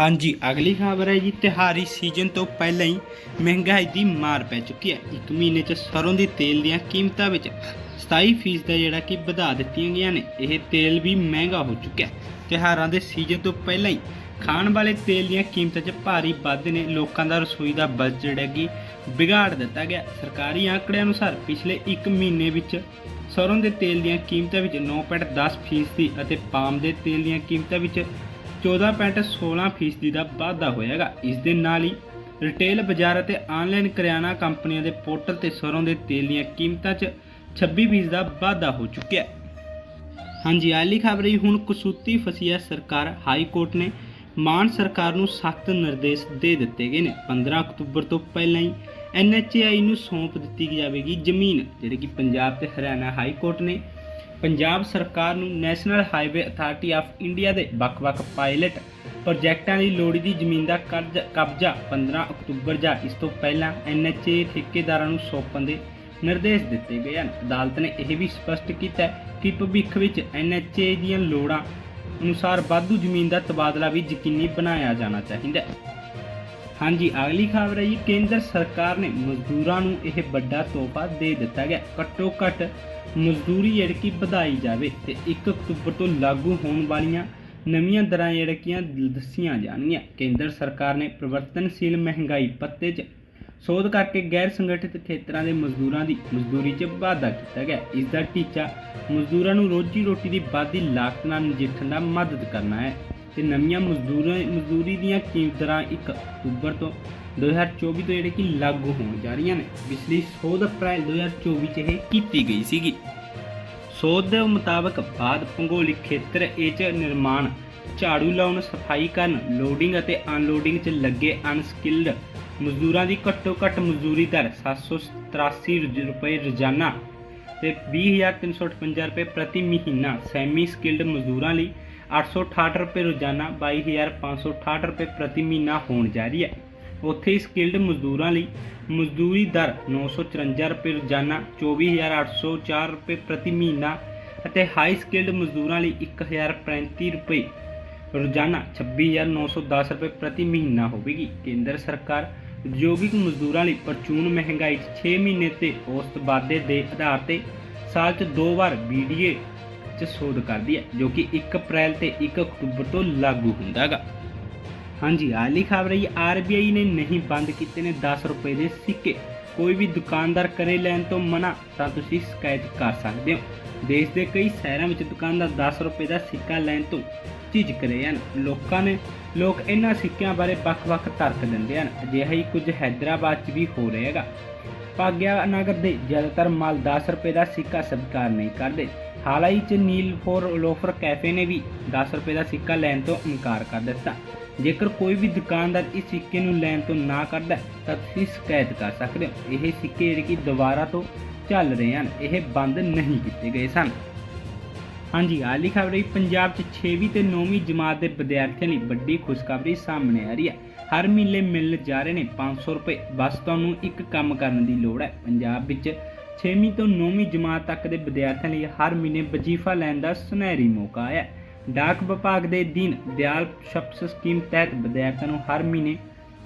ਹਾਂਜੀ, ਅਗਲੀ ਖਬਰ ਹੈ ਜੀ, ਤਿਹਾਰੀ ਸੀਜ਼ਨ ਤੋਂ ਪਹਿਲਾਂ ਹੀ ਮਹਿੰਗਾਈ ਦੀ ਮਾਰ ਪੈ ਚੁੱਕੀ ਹੈ। ਇੱਕ ਮਹੀਨੇ 'ਚ ਸਰੋਂ ਦੀ ਤੇਲ ਦੀਆਂ ਕੀਮਤਾਂ ਵਿੱਚ 27% ਦਾ ਜਿਹੜਾ ਕਿ ਵਧਾ ਦਿੱਤੀਆਂ ਗਈਆਂ ਨੇ। ਇਹ ਤੇਲ ਵੀ ਮਹਿੰਗਾ ਹੋ ਚੁੱਕਿਆ ਹੈ। ਤਿਉਹਾਰਾਂ ਦੇ ਸੀਜ਼ਨ ਤੋਂ ਪਹਿਲਾਂ ਹੀ ਖਾਣ ਵਾਲੇ ਤੇਲ ਦੀਆਂ ਕੀਮਤਾਂ 'ਚ ਭਾਰੀ ਵਾਧੇ ਨੇ। ਲੋਕਾਂ ਦਾ ਰਸੋਈ ਦਾ ਬਜਟ ਜਿਹੜਾ ਕਿ ਵਿਗਾੜ ਦਿੱਤਾ ਗਿਆ ਸਰਕਾਰੀ ਆંકੜਿਆਂ ਅਨੁਸਾਰ ਪਿਛਲੇ 1 ਮਹੀਨੇ ਵਿੱਚ ਸਰੋਂ ਦੇ ਤੇਲ ਦੀਆਂ ਕੀਮਤਾਂ ਵਿੱਚ 9.10% ਅਤੇ ਪਾਮ ਦੇ ਤੇਲ ਦੀਆਂ ਕੀਮਤਾਂ ਵਿੱਚ 14.16% ਦਾ ਵਾਧਾ ਹੋਇਆਗਾ। ਇਸ ਦੇ ਨਾਲ ਹੀ ਰਿਟੇਲ ਬਾਜ਼ਾਰ ਅਤੇ ਆਨਲਾਈਨ ਕਰਿਆਨਾ ਕੰਪਨੀਆਂ ਦੇ ਪੋਰਟਲ ਤੇ ਸਰੋਂ ਦੇ ਤੇਲ ਦੀਆਂ ਕੀਮਤਾਂ 'ਚ 26% ਦਾ ਵਾਧਾ ਹੋ ਚੁੱਕਿਆ ਹਾਂਜੀ ਆਲੀ ਖਬਰ ਹੀ ਹੁਣ ਕਸੂਤੀ ਫਸੀਆ ਸਰਕਾਰ, ਹਾਈ ਕੋਰਟ ਨੇ। ਮਾਨ ਸਰਕਾਰ ਨੂੰ ਸਖਤ ਨਿਰਦੇਸ਼ ਦੇ ਦਿੱਤੇ ਗਏ ਨੇ। 15 ਅਕਤੂਬਰ ਤੋਂ ਪਹਿਲਾਂ ਹੀ ਐਨਐਚਏਆਈ ਨੂੰ ਸੌਂਪ ਦਿੱਤੀ ਜਾਵੇਗੀ ਜ਼ਮੀਨ, ਜਿਹੜੀ ਕਿ ਪੰਜਾਬ ਤੇ ਹਰਿਆਣਾ ਹਾਈ ਕੋਰਟ ਨੇ ਪੰਜਾਬ ਸਰਕਾਰ ਨੂੰ national highway authority of India ਦੇ ਵੱਖ-ਵੱਖ ਪਾਇਲਟ ਪ੍ਰੋਜੈਕਟਾਂ ਦੀ ਲੋੜੀਦੀ ਜ਼ਮੀਨ ਦਾ ਕਰਜ਼- ਕਬਜ਼ਾ 15 ਅਕਤੂਬਰ ਜਾਂ ਇਸ ਤੋਂ ਪਹਿਲਾਂ ਐਨਐਚਏ ਠੇਕੇਦਾਰਾਂ ਨੂੰ ਸੌਂਪਣ ਦੇ ਨਿਰਦੇਸ਼ ਦਿੱਤੇ ਗਏ ਹਨ। ਅਦਾਲਤ ਨੇ ਇਹ ਵੀ ਸਪਸ਼ਟ ਕੀਤਾ ਕਿ ਭਵਿੱਖ ਵਿੱਚ ਐਨਐਚਏ ਦੀਆਂ ਲੋੜਾਂ ਅਨੁਸਾਰ ਵਾਧੂ ਜ਼ਮੀਨ ਦਾ ਤਬਾਦਲਾ ਵੀ ਯਕੀਨੀ ਬਣਾਇਆ ਜਾਣਾ ਚਾਹੀਦਾ ਹੈ। ਹਾਂਜੀ, ਅਗਲੀ ਖਬਰ ਹੈ ਜੀ, ਕੇਂਦਰ ਸਰਕਾਰ ਨੇ ਮਜ਼ਦੂਰਾਂ ਨੂੰ ਇਹ ਵੱਡਾ ਤੋਹਫਾ ਦੇ ਦਿੱਤਾ ਗਿਆ। ਘੱਟੋ ਘੱਟ ਮਜ਼ਦੂਰੀ ਜਿਹੜੀ ਕਿ ਵਧਾਈ ਜਾਵੇ ਤੇ 1 ਅਕਤੂਬਰ ਤੋਂ ਲਾਗੂ ਹੋਣ ਵਾਲੀਆਂ ਨਵੀਆਂ ਦਰਾਂ ਜਿਹੜੀਆਂ ਦੱਸੀਆਂ ਜਾਣਗੀਆਂ। ਕੇਂਦਰ ਸਰਕਾਰ ਨੇ ਪਰਿਵਰਤਨਸ਼ੀਲ ਮਹਿੰਗਾਈ ਪੱਤੇ 'ਚ ਸੋਧ ਕਰਕੇ ਗੈਰ ਸੰਗਠਿਤ ਖੇਤਰਾਂ ਦੇ ਮਜ਼ਦੂਰਾਂ ਦੀ ਮਜ਼ਦੂਰੀ 'ਚ ਵਾਧਾ ਕੀਤਾ ਗਿਆ। ਇਸ ਦਾ ਟੀਚਾ ਮਜ਼ਦੂਰਾਂ ਨੂੰ ਰੋਜੀ ਰੋਟੀ ਦੀ ਵਾਧੀ ਲਾਗਤ ਨਾਲ ਨਜਿੱਠਣ ਦਾ ਮਦਦ ਕਰਨਾ ਹੈ। ਤੇ ਨਵੀਆਂ ਮਜ਼ਦੂਰਾਂ, ਮਜ਼ਦੂਰੀ ਦੀਆਂ ਕੀਮਤਾਂ ਦਰਾਂ 1 ਅਕਤੂਬਰ ਤੋਂ 2024 ਤੋਂ ਜਿਹੜੇ ਕਿ ਲਾਗੂ ਹੋਣ ਜਾ ਰਹੀਆਂ ਨੇ। ਪਿਛਲੀ ਸੋਧ ਅਪ੍ਰੈਲ 2024 ਚ ਇਹ ਕੀਤੀ ਗਈ ਸੀਗੀ। ਸੋਧ ਦੇ ਮੁਤਾਬਕ ਬਾਅਦ ਭੂਗੋਲਿਕ ਖੇਤਰ ਇਹ ਚ ਨਿਰਮਾਣ, ਝਾੜੂ ਲਾਉਣ, ਸਫ਼ਾਈ ਕਰਨ, ਲੋਡਿੰਗ ਅਤੇ ਅਨਲੋਡਿੰਗ 'ਚ ਲੱਗੇ ਅਨਸਕਿਲਡ ਮਜ਼ਦੂਰਾਂ ਦੀ ਘੱਟੋ ਘੱਟ ਮਜ਼ਦੂਰੀ ਦਰ 783 ਰੁਜ- ਰੁਪਏ ਰੋਜ਼ਾਨਾ ਤੇ 20358 ਰੁਪਏ ਪ੍ਰਤੀ ਮਹੀਨਾ ਸੈਮੀ ਸਕਿਲਡ ਮਜ਼ਦੂਰਾਂ ਲਈ 868 ਰੁਪਏ ਰੋਜ਼ਾਨਾ 22568 ਰੁਪਏ ਪ੍ਰਤੀ ਮਹੀਨਾ ਹੋਣ ਜਾ ਰਹੀ ਹੈ। ਉੱਥੇ ਹੀ ਸਕਿਲਡ ਮਜ਼ਦੂਰਾਂ ਲਈ ਮਜ਼ਦੂਰੀ ਦਰ 954 ਰੁਪਏ ਰੋਜ਼ਾਨਾ 24804 ਰੁਪਏ ਪ੍ਰਤੀ ਮਹੀਨਾ ਅਤੇ ਹਾਈ ਸਕਿਲਡ ਮਜ਼ਦੂਰਾਂ ਲਈ 1035 ਰੁਪਏ ਰੋਜ਼ਾਨਾ 26910 ਰੁਪਏ ਪ੍ਰਤੀ ਮਹੀਨਾ ਹੋਵੇਗੀ। ਕੇਂਦਰ ਸਰਕਾਰ ਉਦਯੋਗਿਕ ਮਜ਼ਦੂਰਾਂ ਲਈ ਪ੍ਰਚੂਨ ਮਹਿੰਗਾਈ 'ਚ 6 ਮਹੀਨੇ ਤੇ ਔਸਤ ਵਾਧੇ ਦੇ ਆਧਾਰ ਤੇ ਸਾਲ 'ਚ ਦੋ ਵਾਰ ਬੀਡੀਏ 'ਚ ਸੋਧ ਕਰਦੀ ਹੈ, ਜੋ ਕਿ 1 ਅਪ੍ਰੈਲ ਤੇ 1 ਅਕਤੂਬਰ ਤੋਂ ਲਾਗੂ ਹੁੰਦਾਗਾ। ਹਾਂਜੀ, ਹਾਲੀ ਖਬਰ ਹੈ ਆਰਬੀਆਈ ਨੇ ਨਹੀਂ ਬੰਦ ਕੀਤੇ ਨੇ 10 ਰੁਪਏ ਦੇ ਸਿੱਕੇ। ਕੋਈ ਵੀ ਦੁਕਾਨਦਾਰ ਕਰੇ ਲੈਣ ਤੋਂ ਮਨਾ, ਤਾਂ ਤੁਸੀਂ ਸ਼ਿਕਾਇਤ ਕਰ ਸਕਦੇ ਹੋ। ਦੇਸ਼ ਦੇ ਕਈ ਸ਼ਹਿਰਾਂ ਵਿੱਚ ਦੁਕਾਨਦਾਰ 10 ਰੁਪਏ ਦਾ ਸਿੱਕਾ ਲੈਣ ਤੋਂ ਝਿਜਕ ਰਹੇ ਹਨ। ਲੋਕਾਂ ਨੇ, ਲੋਕ ਇਹਨਾਂ ਸਿੱਕਿਆਂ ਬਾਰੇ ਵੱਖ-ਵੱਖ ਤਰਕ ਦਿੰਦੇ ਹਨ। ਅਜਿਹਾ ਹੀ ਕੁਝ ਹੈਦਰਾਬਾਦ 'ਚ ਵੀ ਹੋ ਰਿਹਾ ਹੈਗਾ। ਭਾਗਿਆ ਨਗਰ ਦੇ ਜ਼ਿਆਦਾਤਰ ਮਾਲ 10 ਰੁਪਏ ਦਾ ਸਿੱਕਾ ਸਵੀਕਾਰ ਨਹੀਂ ਕਰਦੇ। ਹਾਲ ਹੀ ਚ ਨੀਲਫੋਰ ਲੋਫਰ ਕੈਫੇ ਨੇ ਵੀ 10 ਰੁਪਏ ਦਾ ਸਿੱਕਾ ਲੈਣ ਤੋਂ ਇਨਕਾਰ ਕਰ ਦਿੱਤਾ। ਜੇਕਰ ਕੋਈ ਵੀ ਦੁਕਾਨਦਾਰ ਇਸ ਸਿੱਕੇ ਨੂੰ ਲੈਣ ਤੋਂ ਨਾ ਕਰਦਾ, ਤਾਂ ਤੁਸੀਂ ਸ਼ਿਕਾਇਤ ਕਰ ਸਕਦੇ ਹੋ। ਇਹ ਸਿੱਕੇ ਜਿਹੜੇ ਕਿ ਦੁਬਾਰਾ ਤੋਂ ਚੱਲ ਰਹੇ ਹਨ, ਇਹ ਬੰਦ ਨਹੀਂ ਕੀਤੇ ਗਏ ਸਨ। ਹਾਂਜੀ, ਹਾਲੀ ਖਬਰ ਹੈ ਪੰਜਾਬ 'ਚ 6ਵੀਂ ਤੇ 9ਵੀਂ ਜਮਾਤ ਦੇ ਵਿਦਿਆਰਥੀਆਂ ਲਈ ਵੱਡੀ ਖੁਸ਼ਖਬਰੀ ਸਾਹਮਣੇ ਆ ਰਹੀ ਹੈ। ਹਰ ਮਹੀਨੇ ਮਿਲਣ ਜਾ ਰਹੇ ਨੇ 500 ਰੁਪਏ। ਬਸ ਤੁਹਾਨੂੰ ਇੱਕ ਕੰਮ ਕਰਨ ਦੀ ਲੋੜ ਹੈ। ਪੰਜਾਬ ਵਿੱਚ 6ਵੀਂ ਤੋਂ 9ਵੀਂ ਜਮਾਤ ਤੱਕ ਦੇ ਵਿਦਿਆਰਥੀਆਂ ਲਈ ਹਰ ਮਹੀਨੇ ਵਜ਼ੀਫਾ ਲੈਣ ਦਾ ਸੁਨਹਿਰੀ ਮੌਕਾ ਹੈ ਡਾਕ ਵਿਭਾਗ ਦੇ ਦੀਨ ਦਿਆਲ ਸ਼ਪਸ ਸਕੀਮ ਤਹਿਤ ਵਿਦਿਆਰਥੀਆਂ ਨੂੰ ਹਰ ਮਹੀਨੇ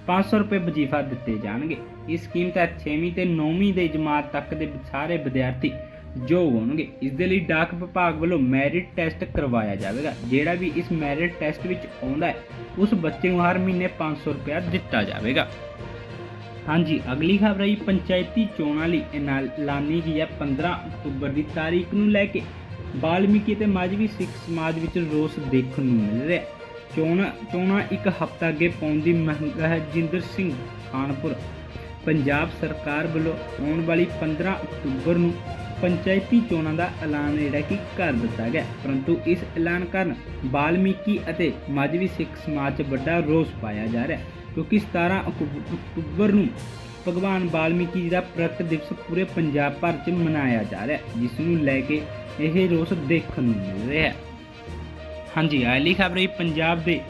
500 ਰੁਪਏ ਵਜ਼ੀਫਾ ਦਿੱਤੇ ਜਾਣਗੇ। ਇਸ ਸਕੀਮ ਤਹਿਤ 6ਵੀਂ ਤੇ 9ਵੀਂ ਦੇ ਜਮਾਤ ਤੱਕ ਦੇ ਸਾਰੇ ਵਿਦਿਆਰਥੀ ਯੋਗ ਹੋਣਗੇ। ਇਸ ਦੇ ਲਈ ਡਾਕ ਵਿਭਾਗ ਵੱਲੋਂ ਮੈਰਿਟ ਟੈਸਟ ਕਰਵਾਇਆ ਜਾਵੇਗਾ, ਜਿਹੜਾ ਵੀ ਇਸ ਮੈਰਿਟ ਟੈਸਟ ਵਿੱਚ ਆਉਂਦਾ ਹੈ, ਉਸ ਬੱਚੇ ਨੂੰ ਹਰ ਮਹੀਨੇ 500 ਰੁਪਏ ਦਿੱਤਾ ਜਾਵੇਗਾ। ਹਾਂਜੀ, ਅਗਲੀ ਖਬਰ ਹੈ ਪੰਚਾਇਤੀ ਚੋਣਾਂ ਲਈ ਐਨਾ- ਐਲਾਨੀ ਗਈ ਹੈ 15 ਅਕਤੂਬਰ ਦੀ ਤਾਰੀਖ ਨੂੰ ਲੈ ਕੇ। ਬਾਲਮੀਕੀ ਤੇ ਮਾਝਵੀ ਸਿੱਖ ਸਮਾਜ ਵਿੱਚ ਰੋਸ ਦੇਖਣ ਨੂੰ ਮਿਲ ਰਿਹਾ ਚੋਣ ਚੋਣਾਂ ਇੱਕ ਹਫ਼ਤਾ ਅੱਗੇ ਪਾਉਣ ਦੀ ਮੰਗ ਹੈ ਜਿੰਦਰ ਸਿੰਘ ਖਾਨਪੁਰ। ਪੰਜਾਬ ਸਰਕਾਰ ਵੱਲੋਂ ਆਉਣ ਵਾਲੀ 15 ਅਕਤੂਬਰ ਨੂੰ ਪੰਚਾਇਤੀ ਚੋਣਾਂ ਦਾ ਐਲਾਨ ਜਿਹੜਾ ਕਿ ਕਰ ਦਿੱਤਾ ਗਿਆ ਪਰੰਤੂ ਇਸ ਐਲਾਨ ਕਾਰਨ ਬਾਲਮੀਕੀ ਅਤੇ ਮਾਝਵੀ ਸਿੱਖ ਸਮਾਜ 'ਚ ਵੱਡਾ ਰੋਸ ਪਾਇਆ ਜਾ ਰਿਹਾ ਕਿਉਂਕਿ 17 ਅਕਤੂ- ਅਕਤੂਬਰ ਨੂੰ ਭਗਵਾਨ ਬਾਲਮੀਕੀ ਜੀ ਦਾ ਪ੍ਰਗਟ ਦਿਵਸ ਪੂਰੇ ਪੰਜਾਬ ਭਰ 'ਚ ਮਨਾਇਆ ਜਾ ਰਿਹਾ ਹੈ, ਜਿਸ ਨੂੰ ਲੈ ਕੇ ਇਹ ਰੋਸ ਦੇਖਣ ਨੂੰ ਮਿਲ ਰਿਹਾ ਹੈ। ਹਾਂਜੀ, ਅਗਲੀ ਖਬਰ ਹੈ ਪੰਜਾਬ ਦੇ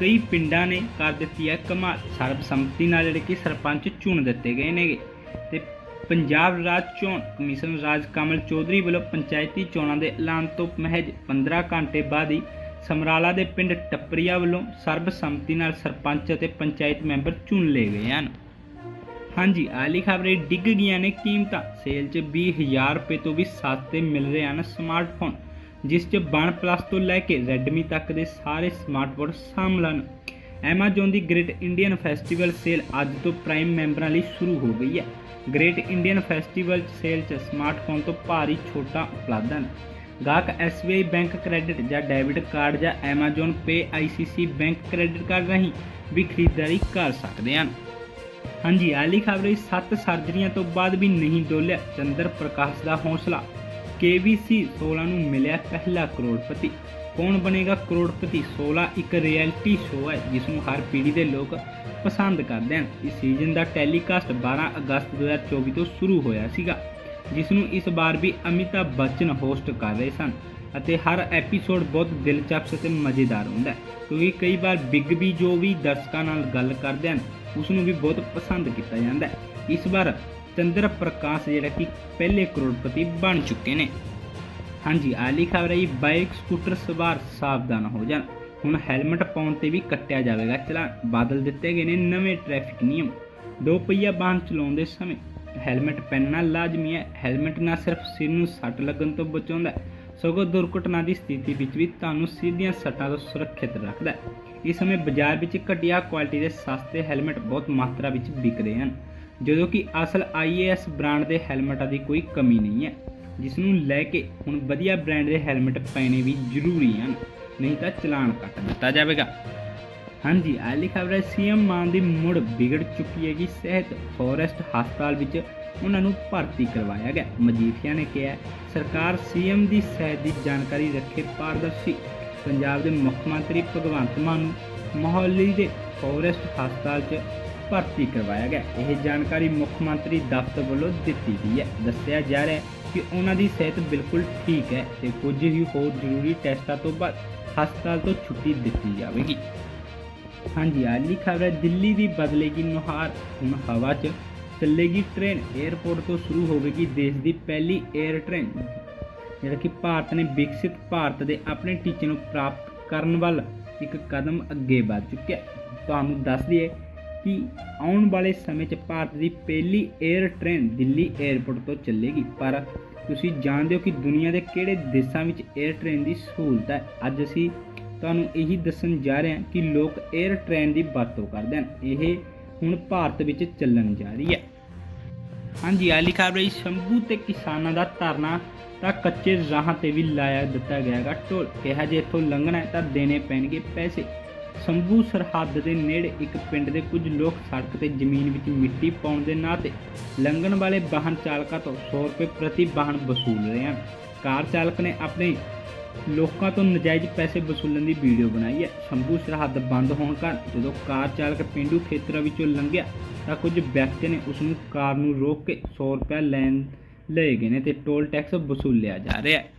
ਕਈ ਪਿੰਡਾਂ ਨੇ ਕਰ ਦਿੱਤੀ ਹੈ ਕਮਾਲ। ਸਰਬਸੰਮਤੀ ਨਾਲ ਜਿਹੜੇ ਕਿ ਸਰਪੰਚ ਚੁਣ ਦਿੱਤੇ ਗਏ ਨੇਗੇ ਤੇ ਪੰਜਾਬ ਰਾਜ ਚੋਣ ਕਮਿਸ਼ਨ ਰਾਜ ਕਮਲ ਚੌਧਰੀ ਵੱਲੋਂ ਪੰਚਾਇਤੀ ਚੋਣਾਂ ਦੇ ਐਲਾਨ ਤੋਂ ਮਹਿਜ 15 ਘੰਟੇ ਬਾਅਦ ਹੀ ਸਮਰਾਲਾ ਦੇ ਪਿੰਡ ਟੱਪਰੀਆ ਵੱਲੋਂ ਸਰਬਸੰਮਤੀ ਨਾਲ ਸਰਪੰਚ ਅਤੇ ਪੰਚਾਇਤ ਮੈਂਬਰ ਚੁਣ ਲਏ ਗਏ ਹਨ। ਹਾਂਜੀ, ਆਲੀ ਖਬਰੇ ਡਿੱਗ ਗਈਆਂ ਨੇ ਕੀਮਤਾਂ। ਸੇਲ 'ਚ 20000 ਰੁਪਏ ਤੋਂ ਵੀ ਸਸਤੇ ਮਿਲ ਰਹੇ ਹਨ ਸਮਾਰਟਫੋਨ ਜਿਸ 'ਚ ਬਨ ਪਲੱਸ ਤੋਂ ਲੈ ਕੇ ਰੈਡਮੀ ਤੱਕ ਦੇ ਸਾਰੇ ਸਮਾਰਟਫੋਨ ਸ਼ਾਮਲ ਹਨ। Amazon ਦੀ ਗ੍ਰੇਟ ਇੰਡੀਅਨ ਫੈਸਟੀਵਲ ਸੇਲ ਅੱਜ ਤੋਂ ਪ੍ਰਾਈਮ ਮੈਂਬਰਾਂ ਲਈ ਸ਼ੁਰੂ ਹੋ ਗਈ ਹੈ। ਗ੍ਰੇਟ ਇੰਡੀਅਨ ਫੈਸਟੀਵਲ ਸੇਲ 'ਚ ਸਮਾਰਟਫੋਨ ਤੋਂ ਭਾਰੀ ਛੋਟਾਂ ਉਪਲਬਧ ਹਨ। ਗਾਹਕ SBI ਬੈਂਕ ਕ੍ਰੈਡਿਟ ਜਾਂ ਡੈਬਿਟ ਕਾਰਡ ਜਾਂ Amazon Pay ICC bank credit card ਰਾਹੀਂ ਵੀ ਖਰੀਦਦਾਰੀ ਕਰ ਸਕਦੇ ਹਨ। ਹਾਂਜੀ, ਆਲੀ ਖਬਰ ਸੱਤ ਸਰਜਰੀਆਂ ਤੋਂ ਬਾਅਦ ਵੀ ਨਹੀਂ ਡੋਲਿਆ। ਚੰਦਰ ਪ੍ਰਕਾਸ਼ ਦਾ ਹੌਸਲਾ। KBC 16 ਨੂੰ ਮਿਲਿਆ ਪਹਿਲਾ ਕਰੋੜਪਤੀ। ਕੌਣ ਬਣੇਗਾ ਕਰੋੜਪਤੀ? 16 ਇੱਕ ਰਿਐਲਿਟੀ ਸ਼ੋਅ ਹੈ, ਜਿਸ ਨੂੰ ਹਰ ਪੀੜ੍ਹੀ ਦੇ ਲੋਕ ਪਸੰਦ ਕਰਦੇ ਹਨ। ਇਸ ਸੀਜ਼ਨ ਦਾ ਟੈਲੀਕਾਸਟ 12 ਅਗਸਤ 2024 ਤੋਂ ਸ਼ੁਰੂ ਹੋਇਆ ਸੀਗਾ। ਜਿਸ ਨੂੰ ਇਸ ਵਾਰ ਵੀ ਅਮਿਤਾਭ ਬੱਚਨ ਹੋਸਟ ਕਰ ਰਹੇ ਸਨ। ਅਤੇ ਹਰ ਐਪੀਸੋਡ ਬਹੁਤ ਦਿਲਚਸਪ ਅਤੇ ਮਜ਼ੇਦਾਰ ਹੁੰਦਾ ਹੈ। ਕਿਉਂਕਿ ਕਈ ਵਾਰ ਬਿਗ ਬੀ ਜੋ ਵੀ ਦਰਸ਼ਕਾਂ ਨਾਲ ਗੱਲ ਕਰਦੇ ਹਨ ਉਸ ਨੂੰ ਵੀ ਬਹੁਤ ਪਸੰਦ ਕੀਤਾ ਜਾਂਦਾ ਹੈ। ਇਸ ਵਾਰ ਚੰਦਰ ਪ੍ਰਕਾਸ਼ ਜਿਹੜਾ ਕਿ ਪਹਿਲੇ ਕਰੋੜਪਤੀ ਬਣ ਚੁੱਕੇ ਨੇ। ਹਾਂਜੀ ਆਲੀ ਖਬਰ ਹੈ ਜੀ, ਬਾਈਕ ਸਕੂਟਰ ਸਵਾਰ ਸਾਵਧਾਨ ਹੋ ਜਾਣ। ਹੁਣ ਹੈਲਮਟ ਪਾਉਣ ਤੇ ਵੀ ਕੱਟਿਆ ਜਾਵੇਗਾ। ਚਲਾਨ ਬਾਦਲ ਦਿੱਤੇ ਗਏ ਨੇ ਨਵੇਂ ਟ੍ਰੈਫਿਕ ਨਿਯਮ। ਦੋ ਪਹੀਆ ਵਾਹਨ ਚਲਾਉਂਦੇ ਸਮੇਂ ਹੈਲਮਟ ਪਹਿਨਣਾ ਲਾਜ਼ਮੀ ਹੈ। ਹੈਲਮਟ ਨਾ ਸਿਰਫ ਸਿਰ ਨੂੰ ਸੱਟ ਲੱਗਣ ਤੋਂ ਬਚਾਉਂਦਾ ਹੈ, ਸਗੋਂ ਦੁਰਘਟਨਾ ਦੀ ਸਥਿਤੀ ਵਿੱਚ ਵੀ ਤੁਹਾਨੂੰ ਸਿੱਧੀਆਂ ਸੱਟਾਂ ਤੋਂ ਸੁਰੱਖਿਅਤ ਰੱਖਦਾ ਹੈ। ਇਸ ਸਮੇਂ ਬਾਜ਼ਾਰ ਵਿੱਚ ਘਟੀਆ ਕੁਆਲਿਟੀ ਦੇ ਸਸਤੇ ਹੈਲਮਟ ਬਹੁਤ ਮਾਤਰਾ ਵਿੱਚ ਵਿਕ ਰਹੇ ਹਨ, ਜਦੋਂ ਕਿ ਅਸਲ IAS ਬ੍ਰਾਂਡ ਦੇ ਹੈਲਮਟਾਂ ਦੀ ਕੋਈ ਕਮੀ ਨਹੀਂ ਹੈ, ਜਿਸ ਨੂੰ ਲੈ ਕੇ ਹੁਣ ਵਧੀਆ ਬ੍ਰਾਂਡ ਦੇ ਹੈਲਮਟ ਪਹਿਨੇ ਵੀ ਜ਼ਰੂਰੀ ਹਨ, ਨਹੀਂ ਤਾਂ ਚਲਾਨ ਕੱਟ ਦਿੱਤਾ ਜਾਵੇਗਾ। ਹਾਂਜੀ ਆਲੀ ਖਬਰ ਹੈ, ਸੀਐਮ ਮਾਨ ਦੀ ਮੁੜ ਵਿਗੜ ਚੁੱਕੀ ਹੈਗੀ ਸਿਹਤ ਫੋਰੈਸਟ ਹਸਪਤਾਲ ਵਿੱਚ। ਉਹਨਾਂ ਨੂੰ ਭਰਤੀ ਕਰਵਾਇਆ ਗਿਆ। ਮਜੀਠੀਆ ਨੇ ਕਿਹਾ, ਸਰਕਾਰ ਸੀਐਮ ਦੀ ਸਿਹਤ ਦੀ ਜਾਣਕਾਰੀ ਰੱਖੇ ਪਾਰਦਰਸ਼ੀ। ਪੰਜਾਬ ਦੇ ਮੁੱਖ ਮੰਤਰੀ ਭਗਵੰਤ ਮਾਨ ਨੂੰ ਮੋਹਾਲੀ ਦੇ ਫੋਰੈਸਟ ਹਸਪਤਾਲ 'ਚ ਭਰਤੀ ਕਰਵਾਇਆ ਗਿਆ। ਇਹ ਜਾਣਕਾਰੀ ਮੁੱਖ ਮੰਤਰੀ ਦਫ਼ਤਰ ਵੱਲੋਂ ਦਿੱਤੀ ਗਈ ਹੈ। ਦੱਸਿਆ ਜਾ ਰਿਹਾ ਹੈ ਕਿ ਉਹਨਾਂ ਦੀ ਸਿਹਤ ਬਿਲਕੁਲ ਠੀਕ ਹੈ ਤੇ ਕੁਝ ਹੀ ਹੋਰ ਜ਼ਰੂਰੀ ਟੈਸਟਾਂ ਤੋਂ ਬਾਅਦ ਹਸਪਤਾਲ ਤੋਂ ਛੁੱਟੀ ਦਿੱਤੀ ਜਾਵੇਗੀ। ਹਾਂਜੀ ਅਗਲੀ ਖਬਰ ਹੈ, ਦਿੱਲੀ ਦੀ ਬਦਲੇਗੀ ਨੁਹਾਰ। ਹੁਣ ਹਵਾ 'ਚ ਚੱਲੇਗੀ ਟ੍ਰੇਨ 에ਅਰਪੋਰਟ ਤੋਂ ਸ਼ੁਰੂ ਹੋਵੇਗੀ ਦੇਸ਼ ਦੀ ਪਹਿਲੀ 에ਅਰ ਟ੍ਰੇਨ ਜਿਹੜਾ ਕਿ ਭਾਰਤ ਨੇ ਵਿਕਸਿਤ ਭਾਰਤ ਦੇ ਆਪਣੇ ਟੀਚੇ ਨੂੰ ਪ੍ਰਾਪਤ ਕਰਨ ਵੱਲ ਇੱਕ ਕਦਮ ਅੱਗੇ ਵੱਧ ਚੁੱਕਿਆ ਤੁਹਾਨੂੰ ਦੱਸ ਦਈਏ ਕਿ ਆਉਣ ਵਾਲੇ ਸਮੇਂ 'ਚ ਭਾਰਤ ਦੀ ਪਹਿਲੀ 에ਅਰ ਟ੍ਰੇਨ ਦਿੱਲੀ 에ਅਰਪੋਰਟ ਤੋਂ ਚੱਲੇਗੀ। ਪਰ ਤੁਸੀਂ ਜਾਣਦੇ ਹੋ ਕਿ ਦੁਨੀਆ ਦੇ ਕਿਹੜੇ ਦੇਸ਼ਾਂ ਵਿੱਚ 에ਅਰ ਟ੍ਰੇਨ ਦੀ ਸਹੂਲਤ ਹੈ? ਅੱਜ ਅਸੀਂ ਤੁਹਾਨੂੰ ਇਹੀ ਦੱਸਣ ਜਾ ਰਿਹਾ ਕਿ ਲੋਕ 에ਅਰ ਟ੍ਰੇਨ ਦੀ ਵਰਤੋਂ ਕਰਦੇ ਹਨ। ਇਹ ਹੁਣ ਭਾਰਤ ਵਿੱਚ ਚੱਲਣ ਜਾ ਰਹੀ ਹੈ। ਹਾਂਜੀ ਆਲੀ ਖਬਰ ਹੈ ਸ਼ੰਭੂ ਤੇ ਕਿਸਾਨਾਂ ਦਾ ਧਰਨਾ ਤਾਂ ਕੱਚੇ ਰਾਹਾਂ ਤੇ ਵੀ ਲਾਇਆ ਦਿੱਤਾ ਗਿਆ ਹੈਗਾ ਕਿਹਾ ਜੇ ਇੱਥੋਂ ਲੰਘਣਾ ਹੈ ਤਾਂ ਦੇਣੇ ਪੈਣਗੇ ਪੈਸੇ। ਸ਼ੰਭੂ ਸਰਹੱਦ ਦੇ ਨੇੜੇ ਇੱਕ ਪਿੰਡ ਦੇ ਕੁਝ ਲੋਕ ਸੜਕ ਤੇ ਜ਼ਮੀਨ ਵਿੱਚ ਮਿੱਟੀ ਪਾਉਣ ਦੇ ਨਾਂ ਤੇ ਲੰਘਣ ਵਾਲੇ ਵਾਹਨ ਚਾਲਕਾਂ ਤੋਂ 100 ਰੁਪਏ ਪ੍ਰਤੀ ਵਾਹਨ ਵਸੂਲ ਰਹੇ ਹਨ। ਕਾਰ ਚਾਲਕ ਨੇ ਆਪਣੇ ਲੋਕਾਂ ਤੋਂ ਨਜਾਇਜ਼ ਪੈਸੇ ਵਸੂਲਣ ਦੀ ਵੀਡੀਓ ਬਣਾਈ ਹੈ। ਸ਼ੰਭੂ ਸਰਹੱਦ ਬੰਦ ਹੋਣ ਕਾਰਨ ਜਦੋਂ ਕਾਰ ਚਾਲਕ ਪਿੰਡੂ ਖੇਤਰਾਂ ਵਿੱਚੋਂ ਲੰਘਿਆ ਤਾਂ ਕੁਝ ਵਿਅਕਤੀ ਨੇ ਉਸ ਨੂੰ ਕਾਰ ਨੂੰ ਰੋਕ ਕੇ 100 ਰੁਪਏ ਲੈਣ ਲਏ ਗਏ ਨੇ ਤੇ ਟੋਲ ਟੈਕਸ ਵਸੂਲਿਆ ਜਾ ਰਿਹਾ ਹੈ।